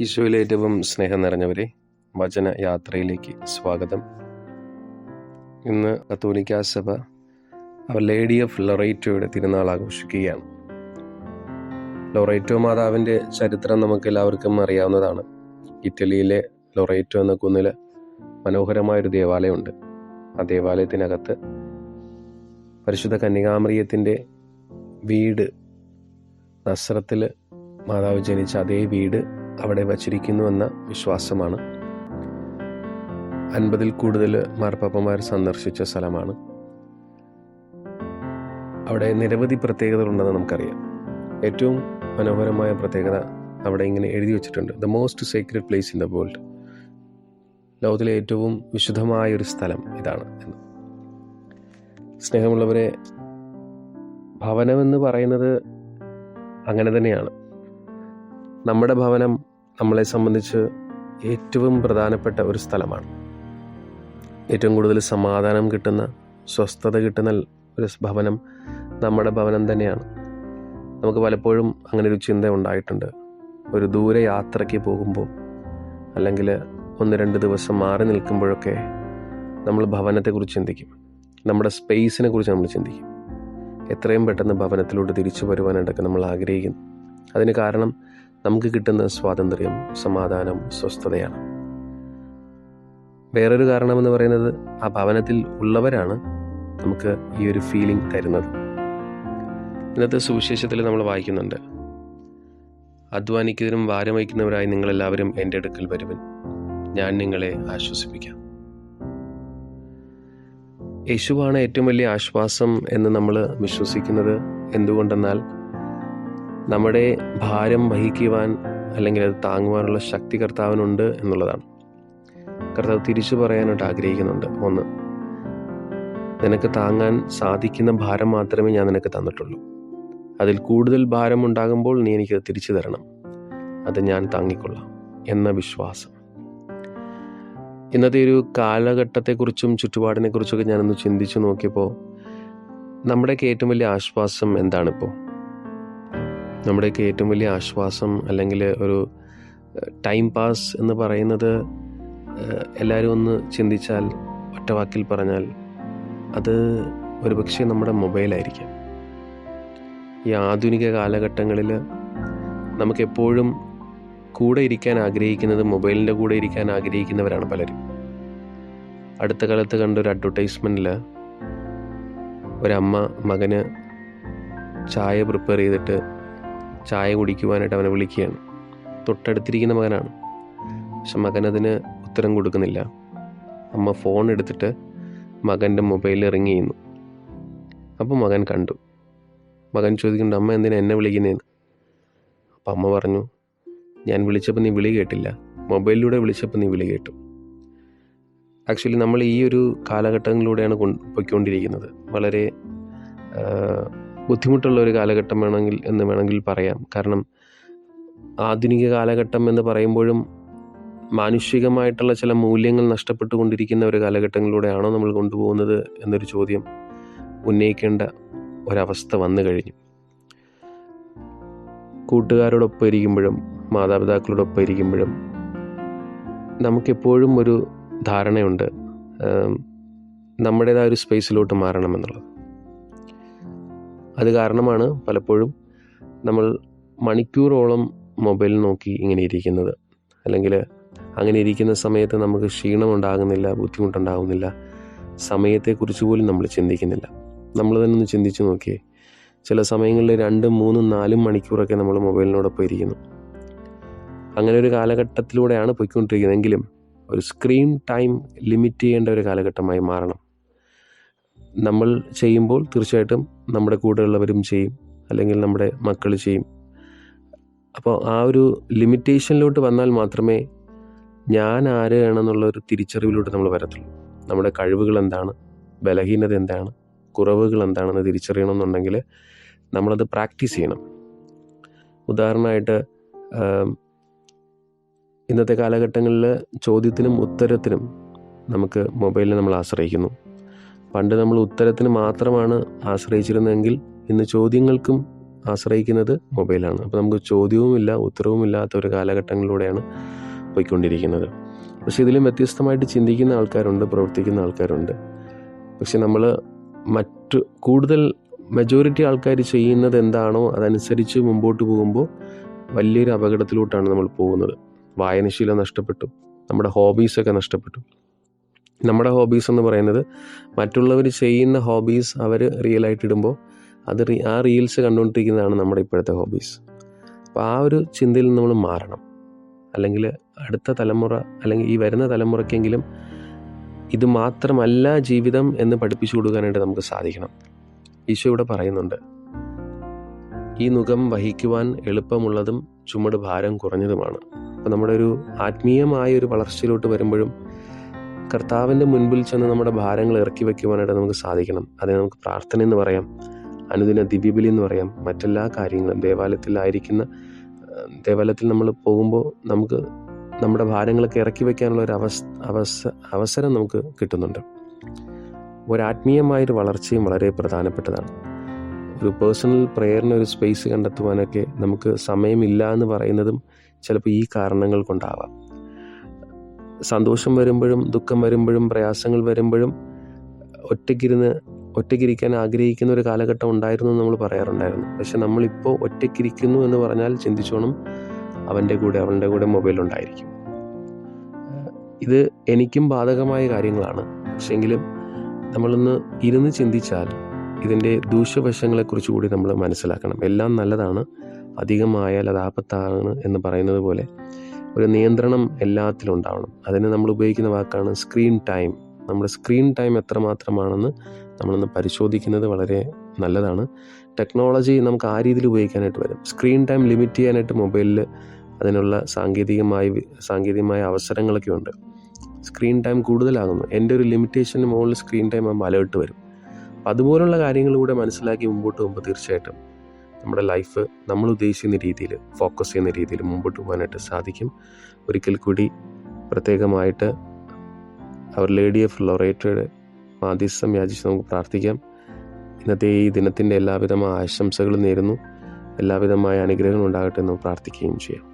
ഈശോയിലെ ഏറ്റവും സ്നേഹം നിറഞ്ഞവരെ വചന യാത്രയിലേക്ക് സ്വാഗതം. ഇന്ന് കത്തോലിക്ക സഭ ലേഡി ഓഫ് ലൊറേറ്റോയുടെ തിരുനാൾ ആഘോഷിക്കുകയാണ്. ലൊറേറ്റോ മാതാവിന്റെ ചരിത്രം നമുക്ക് എല്ലാവർക്കും അറിയാവുന്നതാണ്. ഇറ്റലിയിലെ ലൊറേറ്റോ എന്ന കുന്നിൽ മനോഹരമായൊരു ദേവാലയമുണ്ട്. ആ ദേവാലയത്തിനകത്ത് പരിശുദ്ധ കന്യകാമറിയത്തിന്റെ വീട് നസ്രത്തിൽ മാതാവ് ജനിച്ച അതേ വീട് അവിടെ വച്ചിരിക്കുന്നുവെന്ന വിശ്വാസമാണ്. അൻപതിൽ കൂടുതൽ മാർപ്പാപ്പമാർ സന്ദർശിച്ച സ്ഥലമാണ്. അവിടെ നിരവധി പ്രത്യേകതകളുണ്ടെന്ന് നമുക്കറിയാം. ഏറ്റവും മനോഹരമായ പ്രത്യേകത അവിടെ ഇങ്ങനെ എഴുതി വെച്ചിട്ടുണ്ട്. The most secret place in the world ലോകത്തിലെ ഏറ്റവും വിശുദ്ധമായ ഒരു സ്ഥലം ഇതാണ് എന്ന്. സ്നേഹമുള്ളവരെ ഭവനമെന്ന് പറയുന്നത് അങ്ങനെ തന്നെയാണ്. നമ്മുടെ ഭവനം നമ്മളെ സംബന്ധിച്ച് ഏറ്റവും പ്രധാനപ്പെട്ട ഒരു സ്ഥലമാണ്. ഏറ്റവും കൂടുതൽ സമാധാനം കിട്ടുന്ന സ്വസ്ഥത കിട്ടുന്ന ഒരു ഭവനം നമ്മുടെ ഭവനം തന്നെയാണ്. നമുക്ക് പലപ്പോഴും അങ്ങനെ ഒരു ചിന്ത ഉണ്ടായിട്ടുണ്ട്. ഒരു ദൂരെ യാത്രയ്ക്ക് പോകുമ്പോൾ അല്ലെങ്കിൽ ഒന്ന് രണ്ട് ദിവസം മാറി നിൽക്കുമ്പോഴൊക്കെ നമ്മൾ ഭവനത്തെക്കുറിച്ച് ചിന്തിക്കും. നമ്മുടെ സ്പേസിനെ കുറിച്ച് നമ്മൾ ചിന്തിക്കും. എത്രയും പെട്ടെന്ന് ഭവനത്തിലോട്ട് തിരിച്ചു വരുവാനായിട്ടൊക്കെ നമ്മൾ ആഗ്രഹിക്കുന്നു. അതിന് കാരണം നമുക്ക് കിട്ടുന്ന സ്വാതന്ത്ര്യം സമാധാനം സ്വസ്ഥതയാണ്. വേറൊരു കാരണമെന്ന് പറയുന്നത് ആ ഭവനത്തിൽ ഉള്ളവരാണ് നമുക്ക് ഈ ഒരു ഫീലിംഗ് തരുന്നത്. ഇന്നത്തെ സുവിശേഷത്തിൽ നമ്മൾ വായിക്കുന്നുണ്ട് അധ്വാനിക്കുന്നതിനും ഭാരം വഹിക്കുന്നവരായി നിങ്ങളെല്ലാവരും എന്റെ അടുക്കൽ വരുവൻ. ഞാൻ നിങ്ങളെ ആശ്വസിപ്പിക്കാം. യേശുവാണ് ഏറ്റവും വലിയ ആശ്വാസം എന്ന് നമ്മൾ വിശ്വസിക്കുന്നത് എന്തുകൊണ്ടെന്നാൽ നമ്മുടെ ഭാരം വഹിക്കുവാൻ അല്ലെങ്കിൽ അത് താങ്ങുവാനുള്ള ശക്തി കർത്താവിനുണ്ട് എന്നുള്ളതാണ്. കർത്താവ് തിരിച്ചു പറയാനായിട്ട് ആഗ്രഹിക്കുന്നുണ്ട്. ഒന്ന് നിനക്ക് താങ്ങാൻ സാധിക്കുന്ന ഭാരം മാത്രമേ ഞാൻ നിനക്ക് തന്നിട്ടുള്ളൂ. അതിൽ കൂടുതൽ ഭാരം ഉണ്ടാകുമ്പോൾ നീ എനിക്കത് തിരിച്ചു തരണം. അത് ഞാൻ താങ്ങിക്കൊള്ളാം എന്ന വിശ്വാസം. ഇന്നത്തെ ഒരു കാലഘട്ടത്തെക്കുറിച്ചും ചുറ്റുപാടിനെക്കുറിച്ചൊക്കെ ഞാനൊന്ന് ചിന്തിച്ചു നോക്കിയപ്പോൾ നമ്മുടെയൊക്കെ ഏറ്റവും വലിയ ആശ്വാസം എന്താണിപ്പോൾ? നമ്മുടെയൊക്കെ ഏറ്റവും വലിയ ആശ്വാസം അല്ലെങ്കിൽ ഒരു ടൈം പാസ് എന്ന് പറയുന്നത് എല്ലാവരും ഒന്ന് ചിന്തിച്ചാൽ ഒറ്റവാക്കിൽ പറഞ്ഞാൽ അത് ഒരുപക്ഷെ നമ്മുടെ മൊബൈലായിരിക്കാം ഈ ആധുനിക കാലഘട്ടങ്ങളിൽ നമുക്കെപ്പോഴും കൂടെ ഇരിക്കാൻ ആഗ്രഹിക്കുന്നത് മൊബൈലിന്റെ കൂടെ ഇരിക്കാൻ ആഗ്രഹിക്കുന്നവരാണ് പലരും. അടുത്ത കാലത്ത് കണ്ട ഒരു അഡ്വർടൈസ്മെന്റിൽ ഒരമ്മ മകന് ചായ പ്രിപ്പയർ ചെയ്തിട്ട് ചായ കുടിക്കുവാനായിട്ട് അവനെ വിളിക്കുകയാണ്. തൊട്ടടുത്തിരിക്കുന്ന മകനാണ്. പക്ഷെ മകനതിന് ഉത്തരം കൊടുക്കുന്നില്ല. അമ്മ ഫോൺ എടുത്തിട്ട് മകന്റെ മൊബൈലിൽ ഇറങ്ങി ചെയ്യുന്നു അപ്പോൾ മകൻ കണ്ടു. മകൻ ചോദിക്കുന്നുണ്ട് അമ്മ എന്തിനാ എന്നെ വിളിക്കുന്നതെന്ന് അപ്പം അമ്മ പറഞ്ഞു ഞാൻ വിളിച്ചപ്പോൾ നീ വിളി കേട്ടില്ല. മൊബൈലിലൂടെ വിളിച്ചപ്പോൾ നീ വിളി കേട്ടു. ആക്ച്വലി നമ്മൾ ഈ ഒരു കാലഘട്ടങ്ങളിലൂടെയാണ് പൊയ്ക്കൊണ്ടിരിക്കുന്നത്. വളരെ ബുദ്ധിമുട്ടുള്ള ഒരു കാലഘട്ടം വേണമെങ്കിൽ എന്ന് വേണമെങ്കിൽ പറയാം. കാരണം ആധുനിക കാലഘട്ടം എന്ന് പറയുമ്പോഴും മാനുഷികമായിട്ടുള്ള ചില മൂല്യങ്ങൾ നഷ്ടപ്പെട്ടുകൊണ്ടിരിക്കുന്ന ഒരു കാലഘട്ടങ്ങളിലൂടെയാണോ നമ്മൾ കൊണ്ടുപോകുന്നത് എന്നൊരു ചോദ്യം ഉന്നയിക്കേണ്ട ഒരവസ്ഥ വന്നു കഴിഞ്ഞു. കൂട്ടുകാരോടൊപ്പം ഇരിക്കുമ്പോഴും മാതാപിതാക്കളോടൊപ്പം ഇരിക്കുമ്പോഴും നമുക്കെപ്പോഴും ഒരു ധാരണയുണ്ട് നമ്മുടേതായ ഒരു സ്പേസിലോട്ട് മാറണമെന്നുള്ളത് അത് കാരണമാണ് പലപ്പോഴും നമ്മൾ മണിക്കൂറോളം മൊബൈൽ നോക്കി ഇങ്ങനെ ഇരിക്കുന്നത്. അല്ലെങ്കിൽ അങ്ങനെ ഇരിക്കുന്ന സമയത്ത് നമുക്ക് ക്ഷീണം ഉണ്ടാകുന്നില്ല ബുദ്ധിമുട്ടുണ്ടാകുന്നില്ല സമയത്തെക്കുറിച്ച് പോലും നമ്മൾ ചിന്തിക്കുന്നില്ല. നമ്മൾ തന്നെ ഒന്ന് ചിന്തിച്ച് നോക്കിയേ ചില സമയങ്ങളിൽ രണ്ടും മൂന്നും നാലും മണിക്കൂറൊക്കെ നമ്മൾ മൊബൈലിനോടൊപ്പം ഇരിക്കുന്നു. അങ്ങനെ ഒരു കാലഘട്ടത്തിലൂടെയാണ് പോയിക്കൊണ്ടിരിക്കുന്നത്. എങ്കിലും ഒരു സ്ക്രീൻ ടൈം ലിമിറ്റ് ചെയ്യേണ്ട ഒരു കാലഘട്ടമായി മാറണം. നമ്മൾ ചെയ്യുമ്പോൾ തീർച്ചയായിട്ടും നമ്മുടെ കൂടെയുള്ളവരും ചെയ്യും. അല്ലെങ്കിൽ നമ്മുടെ മക്കൾ ചെയ്യും. അപ്പോൾ ആ ഒരു ലിമിറ്റേഷനിലോട്ട് വന്നാൽ മാത്രമേ ഞാൻ ആരാണെന്നുള്ള ഒരു തിരിച്ചറിവിലൂടെ നമ്മൾ വരത്തുള്ളൂ. നമ്മുടെ കഴിവുകൾ എന്താണ്? ബലഹീനത എന്താണ്? കുറവുകൾ എന്താണെന്ന് തിരിച്ചറിയണമെന്നുണ്ടെങ്കിൽ നമ്മളത് പ്രാക്ടീസ് ചെയ്യണം. ഉദാഹരണമായിട്ട് ഇന്നത്തെ കാലഘട്ടങ്ങളിൽ ചോദ്യത്തിനും ഉത്തരത്തിനും നമുക്ക് മൊബൈലിനെ നമ്മൾ ആശ്രയിക്കുന്നു. പണ്ട് നമ്മൾ ഉത്തരത്തിന് മാത്രമാണ് ആശ്രയിച്ചിരുന്നതെങ്കിൽ ഇന്ന് ചോദ്യങ്ങൾക്കും ആശ്രയിക്കുന്നത് മൊബൈലാണ്. അപ്പോൾ നമുക്ക് ചോദ്യവുമില്ല ഉത്തരവുമില്ലാത്ത ഒരു കാലഘട്ടങ്ങളിലൂടെയാണ് പോയിക്കൊണ്ടിരിക്കുന്നത്. പക്ഷെ ഇതിലും വ്യത്യസ്തമായിട്ട് ചിന്തിക്കുന്ന ആൾക്കാരുണ്ട് പ്രവർത്തിക്കുന്ന ആൾക്കാരുണ്ട്. പക്ഷെ നമ്മൾ മറ്റു കൂടുതൽ മെജോറിറ്റി ആൾക്കാർ ചെയ്യുന്നത് എന്താണോ അതനുസരിച്ച് മുമ്പോട്ട് പോകുമ്പോൾ വലിയൊരു അപകടത്തിലോട്ടാണ് നമ്മൾ പോകുന്നത്. വായനശീലം നഷ്ടപ്പെട്ടു നമ്മുടെ ഹോബീസൊക്കെ നഷ്ടപ്പെട്ടു. നമ്മുടെ ഹോബീസ് എന്ന് പറയുന്നത് മറ്റുള്ളവർ ചെയ്യുന്ന ഹോബീസ് അവർ റിയലായിട്ട് ഇടുമ്പോൾ അത് റീ ആ റീൽസ് കണ്ടുകൊണ്ടിരിക്കുന്നതാണ് നമ്മുടെ ഇപ്പോഴത്തെ ഹോബീസ് അപ്പോൾ ആ ഒരു ചിന്തയിൽ നമ്മൾ മാറണം. അല്ലെങ്കിൽ അടുത്ത തലമുറ അല്ലെങ്കിൽ ഈ വരുന്ന തലമുറയ്ക്കെങ്കിലും ഇത് മാത്രമല്ല ജീവിതം എന്ന് പഠിപ്പിച്ചു കൊടുക്കാനായിട്ട് നമുക്ക് സാധിക്കണം. ഈശോ ഇവിടെ പറയുന്നുണ്ട് ഈ മുഖം വഹിക്കുവാൻ എളുപ്പമുള്ളതും ചുമട് ഭാരം കുറഞ്ഞതുമാണ്. അപ്പോൾ നമ്മുടെ ഒരു ആത്മീയമായ ഒരു വളർച്ചയിലോട്ട് വരുമ്പോഴും കർത്താവിന്റെ മുൻപിൽ ചെന്ന് നമ്മുടെ ഭാരങ്ങൾ ഇറക്കി വയ്ക്കുവാനായിട്ട് നമുക്ക് സാധിക്കണം. അതിനെ നമുക്ക് പ്രാർത്ഥന എന്ന് പറയാം അനുദിന ദിവ്യബലി എന്ന് പറയാം മറ്റെല്ലാ കാര്യങ്ങളും. ദേവാലയത്തിലായിരിക്കുന്ന ദേവാലയത്തിൽ നമ്മൾ പോകുമ്പോൾ നമുക്ക് നമ്മുടെ ഭാരങ്ങളൊക്കെ ഇറക്കി വയ്ക്കാനുള്ള ഒരു അവസ് അവസ അവസരം നമുക്ക് കിട്ടുന്നുണ്ട്. ഒരാത്മീയമായൊരു വളർച്ചയും വളരെ പ്രധാനപ്പെട്ടതാണ്. ഒരു പേഴ്സണൽ പ്രെയറിന് ഒരു സ്പേസ് കണ്ടെത്തുവാനൊക്കെ നമുക്ക് സമയമില്ല എന്ന് പറയുന്നതും ചിലപ്പോൾ ഈ കാരണങ്ങൾ കൊണ്ടാവാം. സന്തോഷം വരുമ്പോഴും ദുഃഖം വരുമ്പോഴും പ്രയാസങ്ങൾ വരുമ്പോഴും ഒറ്റയ്ക്കിരുന്ന് ഒറ്റയ്ക്കിരിക്കാൻ ആഗ്രഹിക്കുന്ന ഒരു കാലഘട്ടം ഉണ്ടായിരുന്നു എന്ന് നമ്മൾ പറയാറുണ്ടായിരുന്നു. പക്ഷെ നമ്മളിപ്പോൾ ഒറ്റയ്ക്കിരിക്കുന്നു എന്ന് പറഞ്ഞാൽ ചിന്തിച്ചോണം അവന്റെ കൂടെ അവളുടെ കൂടെ മൊബൈൽ ഉണ്ടായിരിക്കും. ഇത് എനിക്കും ബാധകമായ കാര്യങ്ങളാണ്. പക്ഷെങ്കിലും നമ്മളൊന്ന് ഇരുന്ന് ചിന്തിച്ചാൽ ഇതിന്റെ ദൂഷ്യവശങ്ങളെക്കുറിച്ച് കൂടി നമ്മൾ മനസ്സിലാക്കണം. എല്ലാം നല്ലതാണ് അധികമായാൽ അത് ആപത്താണ് എന്ന് പറയുന്നത് പോലെ ഒരു നിയന്ത്രണം എല്ലാത്തിലും ഉണ്ടാവണം. അതിന് നമ്മൾ ഉപയോഗിക്കുന്ന വാക്കാണ് സ്ക്രീൻ ടൈം നമ്മുടെ സ്ക്രീൻ ടൈം എത്രമാത്രമാണെന്ന് നമ്മളൊന്ന് പരിശോധിക്കുന്നത് വളരെ നല്ലതാണ്. ടെക്നോളജി നമുക്ക് ആ രീതിയിൽ ഉപയോഗിക്കാനായിട്ട് വരും. സ്ക്രീൻ ടൈം ലിമിറ്റ് ചെയ്യാനായിട്ട് മൊബൈലിൽ അതിനുള്ള സാങ്കേതികമായി സാങ്കേതികമായ അവസരങ്ങളൊക്കെ ഉണ്ട്. സ്ക്രീൻ ടൈം കൂടുതലാകുന്നു. എന്റെ ഒരു ലിമിറ്റേഷന് മുകളിൽ സ്ക്രീൻ ടൈം ആകുമ്പോൾ അലേർട്ട് വരും. അതുപോലുള്ള കാര്യങ്ങൾ കൂടെ മനസ്സിലാക്കി മുമ്പോട്ട് പോകുമ്പോൾ തീർച്ചയായിട്ടും നമ്മുടെ ലൈഫ് നമ്മൾ ഉദ്ദേശിക്കുന്ന രീതിയിൽ ഫോക്കസ് ചെയ്യുന്ന രീതിയിൽ മുമ്പോട്ട് പോകാനായിട്ട് സാധിക്കും. ഒരിക്കൽ കൂടി പ്രത്യേകമായിട്ട് അവർ ലേഡി ഓഫ് ലൊറേറ്റയുടെ മാധ്യസ്ഥം യാചിച്ച് നമുക്ക് പ്രാർത്ഥിക്കാം. ഇന്നത്തെ ഈ ദിനത്തിന്റെ എല്ലാവിധമായ ആശംസകളും നേരുന്നു. എല്ലാവിധമായ അനുഗ്രഹങ്ങളും ഉണ്ടാകട്ടെ എന്ന് പ്രാർത്ഥിക്കുകയും ചെയ്യാം.